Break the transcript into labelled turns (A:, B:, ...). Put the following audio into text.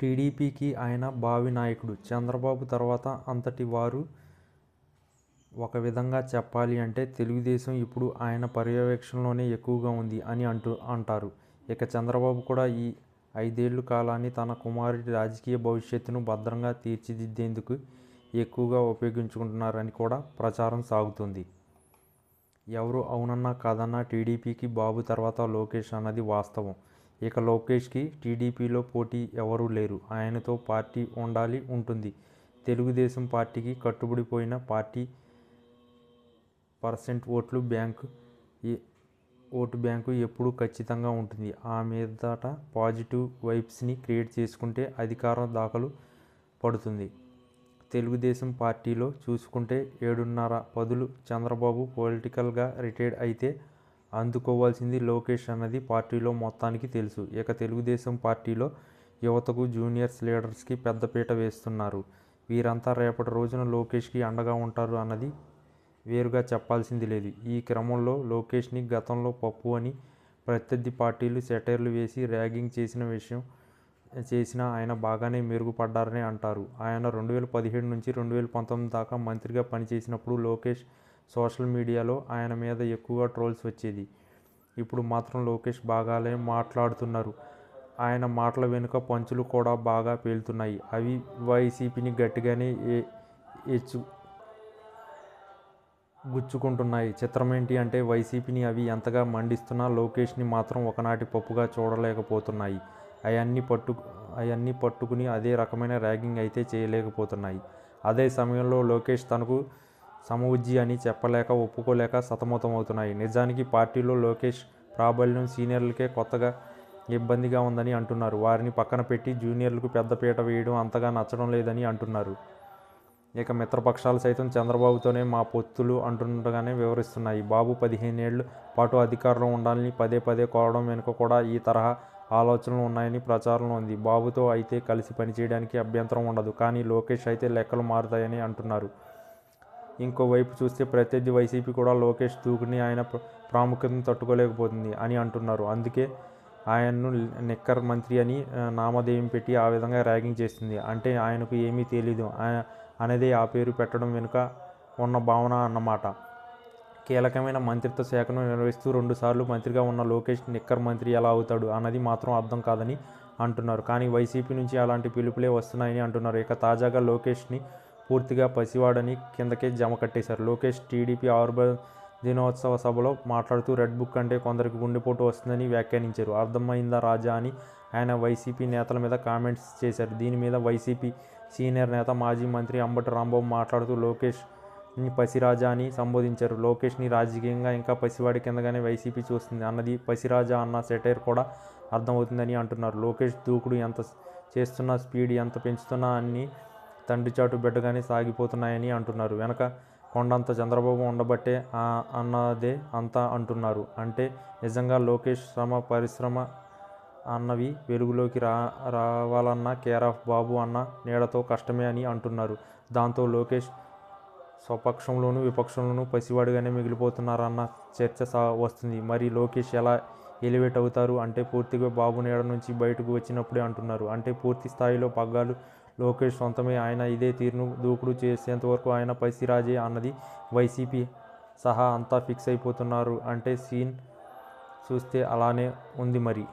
A: టీడీపీకి ఆయన భావి నాయకుడు. చంద్రబాబు తర్వాత అంతటి వారు. ఒక విధంగా చెప్పాలి అంటే తెలుగుదేశం ఇప్పుడు ఆయన పర్యవేక్షణలోనే ఎక్కువగా ఉంది అని అంటూ అంటారు. ఇక చంద్రబాబు కూడా ఈ ఐదేళ్ళ కాలాన్ని తన కుమారుడి రాజకీయ భవిష్యత్తును భద్రంగా తీర్చిదిద్దేందుకు ఎక్కువగా ఉపయోగించుకుంటున్నారని కూడా ప్రచారం సాగుతుంది ఎవరు అవునన్నా కాదన్నా టీడీపీకి బాబు తర్వాత లోకేష్ అన్నది వాస్తవం. ఇక లోకేష్కి టీడీపీలో పోటీ ఎవరూ లేరు. ఆయనతో పార్టీ ఉండాలి, ఉంటుంది. తెలుగుదేశం పార్టీకి కట్టుబడిపోయిన పార్టీ. పర్సెంట్ ఓట్లు బ్యాంకు ఓటు బ్యాంకు ఎప్పుడూ ఖచ్చితంగా ఉంటుంది. ఆ మీదట పాజిటివ్ వైబ్స్ని క్రియేట్ చేసుకుంటే అధికారం దాఖలు పడుతుంది. తెలుగుదేశం పార్టీలో చూసుకుంటే ఏడున్నర పదులు చంద్రబాబు పొలిటికల్గా రిటైర్డ్ అయితే అందుకోవాల్సింది లోకేష్ అన్నది పార్టీలో మొత్తానికి తెలుసు. ఇక తెలుగుదేశం పార్టీలో యువతకు, జూనియర్స్ లీడర్స్కి పెద్దపీట వేస్తున్నారు. వీరంతా రేపటి రోజున లోకేష్కి అండగా ఉంటారు అన్నది వేరుగా చెప్పాల్సింది లేదు. ఈ క్రమంలో లోకేష్ని గతంలో పప్పు అని ప్రత్యర్థి పార్టీలు సెటైర్లు వేసి ర్యాగింగ్ చేసిన విషయం చేసిన ఆయన బాగానే మెరుగుపడ్డారని అంటారు. ఆయన రెండు వేల పదిహేడు నుంచి రెండు వేల పంతొమ్మిది దాకా మంత్రిగా పనిచేసినప్పుడు లోకేష్ సోషల్ మీడియాలో ఆయన మీద ఎక్కువగా ట్రోల్స్ వచ్చేది. ఇప్పుడు మాత్రం లోకేష్ బాగాలే మాట్లాడుతున్నారు. ఆయన మాటల వెనుక పంచులు కూడా బాగా పేలుతున్నాయి. అవి వైసీపీని గట్టిగానే గుచ్చుకుంటున్నాయి. చిత్రం ఏంటి అంటే వైసీపీని అవి ఎంతగా మండిస్తున్నా లోకేష్ని మాత్రం ఒకనాటి పప్పుగా చూడలేకపోతున్నాయి. అవన్నీ పట్టు అవన్నీ పట్టుకుని అదే రకమైన ర్యాగింగ్ అయితే చేయలేకపోతున్నాయి. అదే సమయంలో లోకేష్ తనకు సమవుజ్జీ అని చెప్పలేక, ఒప్పుకోలేక సతమతమవుతున్నాయి. నిజానికి పార్టీలో లోకేష్ ప్రాబల్యం సీనియర్లకే కొత్తగా ఇబ్బందిగా ఉందని అంటున్నారు. వారిని పక్కన పెట్టి జూనియర్లకు పెద్దపీట వేయడం అంతగా నచ్చడం లేదని అంటున్నారు. ఇక మిత్రపక్షాలు సైతం చంద్రబాబుతోనే మా పొత్తులు అంటుండగానే వివరిస్తున్నాయి బాబు పదిహేనేళ్ళ పాటు అధికారంలో ఉండాలని పదే పదే కోరడం వెనుక కూడా ఈ తరహా ఆలోచనలు ఉన్నాయని ప్రచారంలో ఉంది. బాబుతో అయితే కలిసి పనిచేయడానికి అభ్యంతరం ఉండదు. కానీ లోకేష్ అయితే లెక్కలు మారుతాయని అంటున్నారు. ఇంకో వైపు చూస్తే ప్రత్యర్థి వైసీపీ కూడా లోకేష్ దూకుని ఆయన ప్రాముఖ్యతను తట్టుకోలేకపోతుంది అని అంటున్నారు. అందుకే ఆయన్ను నిక్కర్ మంత్రి అని నామధేయం పెట్టి ఆ విధంగా ర్యాగింగ్ చేస్తుంది అంటే ఆయనకు ఏమీ తెలీదు అనేది ఆ పేరు పెట్టడం వెనుక ఉన్న భావన అన్నమాట. కీలకమైన మంత్రిత్వ శాఖను నిర్వహిస్తూ రెండుసార్లు మంత్రిగా ఉన్న లోకేష్ నిక్కర్ మంత్రి ఎలా అవుతాడు అన్నది మాత్రం అర్థం కాదని అంటున్నారు. కానీ వైసీపీ నుంచి అలాంటి పిలుపులే వస్తున్నాయని అంటున్నారు. ఇక తాజాగా లోకేష్ని పూర్తిగా పసివాడని కిందకే జమ కట్టేశారు. లోకేష్ టీడీపీ ఆవిర్భావ దినోత్సవ సభలో మాట్లాడుతూ రెడ్ బుక్ అంటే కొందరికి గుండెపోటు వస్తుందని వ్యాఖ్యానించారు. అర్థమైందా రాజా అని ఆయన వైసీపీ నేతల మీద కామెంట్స్ చేశారు. దీని మీద వైసీపీ సీనియర్ నేత, మాజీ మంత్రి అంబటి రాంబాబు మాట్లాడుతూ లోకేష్ పసిరాజా అని సంబోధించారు. లోకేష్ని రాజకీయంగా ఇంకా పసివాడి కిందగానే వైసీపీ చూస్తుంది అన్నది పసిరాజా అన్న సెటైర్ కూడా అర్థమవుతుందని అంటున్నారు. లోకేష్ దూకుడు ఎంత చేస్తున్నా, స్పీడ్ ఎంత పెంచుతున్నా అన్నీ తండ్రి చాటు బిడ్డ బిడ్డగానే సాగిపోతున్నాయని అంటున్నారు. వెనక కొండంత చంద్రబాబు ఉండబట్టే అన్నదే అంతా అంటున్నారు. అంటే నిజంగా లోకేష్ శ్రమ, పరిశ్రమ అన్నవి వెలుగులోకి రా రావాలన్నా కేరాఫ్ బాబు అన్న నీడతో కష్టమే అని అంటున్నారు. దాంతో లోకేష్ స్వపక్షంలోనూ, విపక్షంలోనూ పసివాడిగానే మిగిలిపోతున్నారన్న చర్చ వస్తుంది మరి లోకేష్ ఎలా ఎలివేట్ అవుతారు అంటే పూర్తిగా బాబు నీడ నుంచి బయటకు వచ్చినప్పుడే అంటున్నారు. అంటే పూర్తి స్థాయిలో పగ్గాలు లోకేష్ సొంతమే ఆయన ఇదే తీరును దూకుడు చేసేంతవరకు ఆయన పసిరాజే అన్నది వైసీపీ సహా అంతా ఫిక్స్ అయిపోతున్నారు అంటే సీన్ చూస్తే అలానే ఉంది మరి.